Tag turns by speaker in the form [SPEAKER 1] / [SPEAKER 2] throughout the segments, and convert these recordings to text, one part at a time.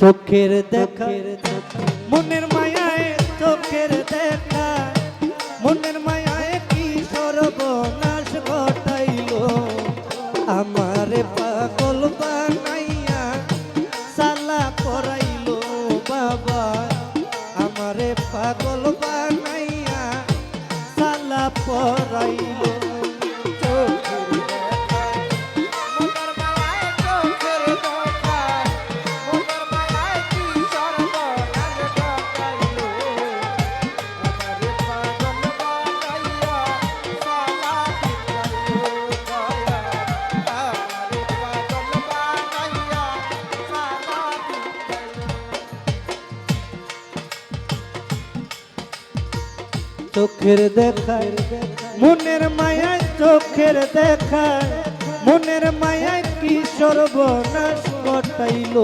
[SPEAKER 1] চোখের দেখা। মনের মায়ায় চোখের দেখা। চোখের দেখায়, মনের মায়ায় চোখের দেখা মনের মায়ায় কি সর্বনাশ ঘটাইল?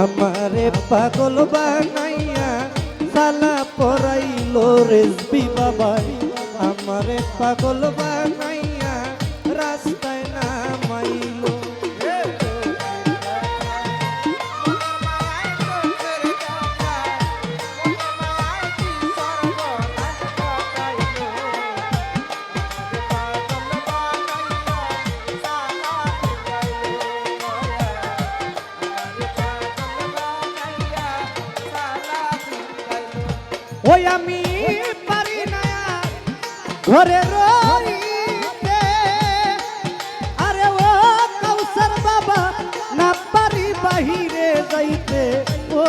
[SPEAKER 1] আমারে পাগল বানাইয়া সালা পরাইল রেসবি বাবাই, আমারে পাগল বানাইয়া ওই আমি পারি না ঘরে রইতে। আরে ও কৌশল বাবা, না পারি বাহিরে যাইতে। ও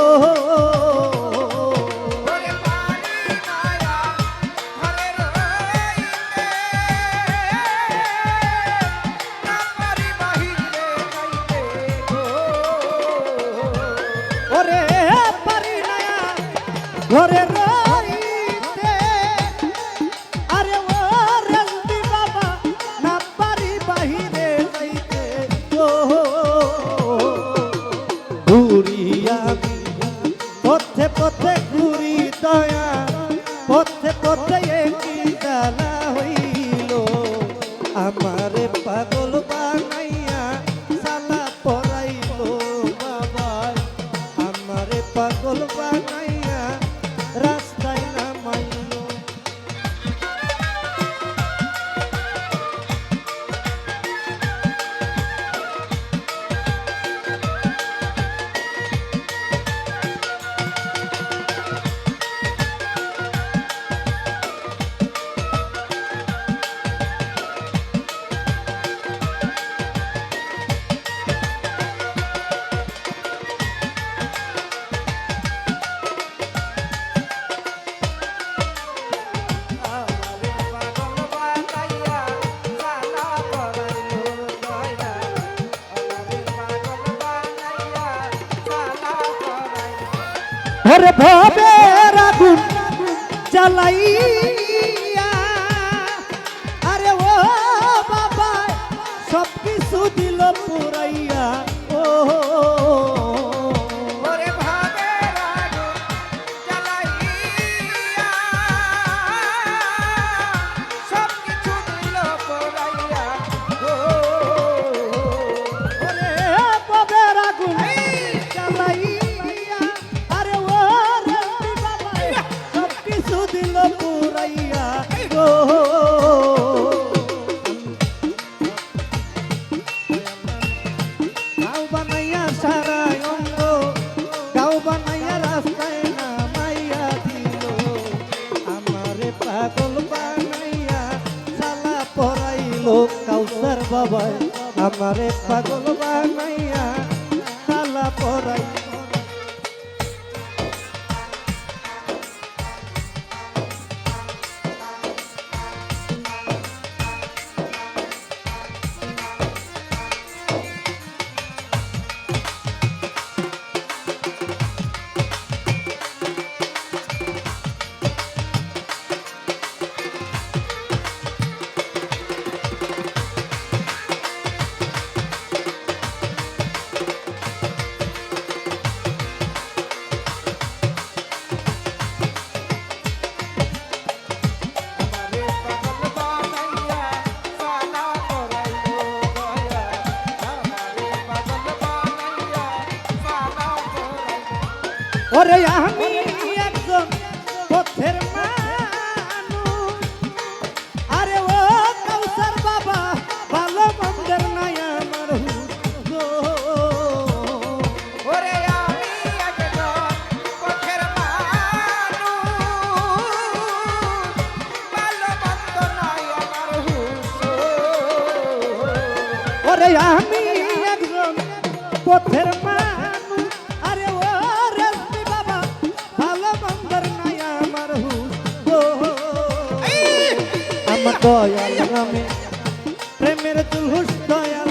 [SPEAKER 1] একই জ্বালা হইল। আমারে ওরে ভবের আগুন জ্বালাইয়া। আরে ও বাবা সব কিছু দিল পুরাইয়া। বাবাই আমারে পাগল বানাইয়া তালা পরাইল ওরে আমি একজন পথের মানুষ। আরে ও কাউসার বাবা ভালো মন্দের নাই আমার
[SPEAKER 2] ওরে আমি একজন পথের মানুষ। ভালো মন্দ নাই আমার
[SPEAKER 1] ওরে আমি একজন পথের মানুষ দয়াল নামে। প্রেমের তুলহুস দয়াল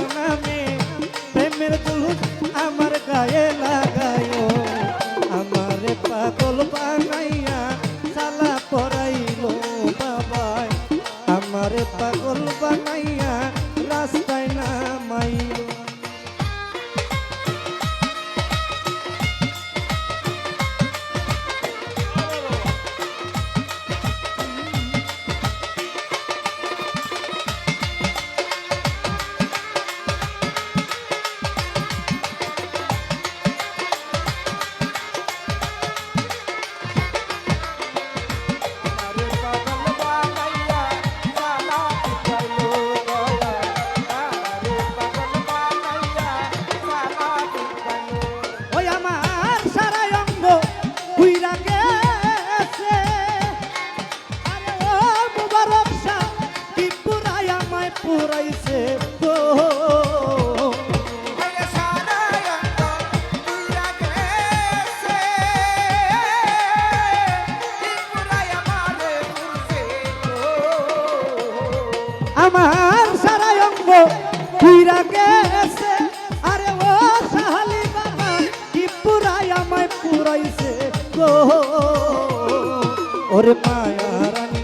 [SPEAKER 1] আমার সারা অঙ্গ। উইরা গেছে আরে ও সাহালি বাবা, কি পুরাই আমায় পুরাইছে গো। ওরে মায়া রানী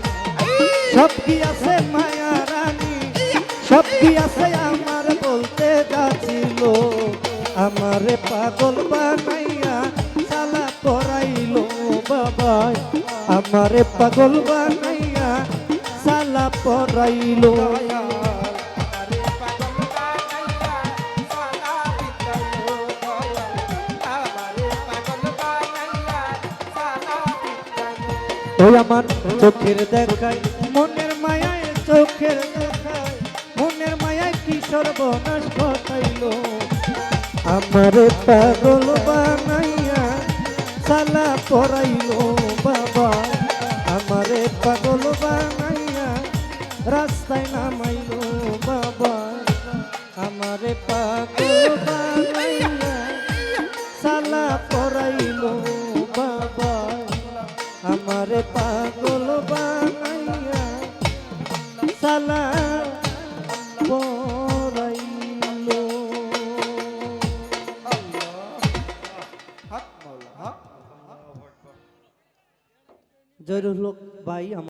[SPEAKER 1] সব কি আছে মায়া রানী সব কি আছে আমার বলতে যাচ্ছিল। আমারে পাগল বানাইয়া সালা পরাইলো বাবাই আমারে পাগল বানাইয়া
[SPEAKER 2] পিটাইলো
[SPEAKER 1] ওই আমার চোখের দেখায়, মনের মায়ায় চোখের দেখায়, মনের মায়ায় কি সর্বনাশ ঘটাইলো। আমারে পাগল বানাইয়া সালা পরাইলো বাবা। সালা পরাইলো। জয়রুল ভাই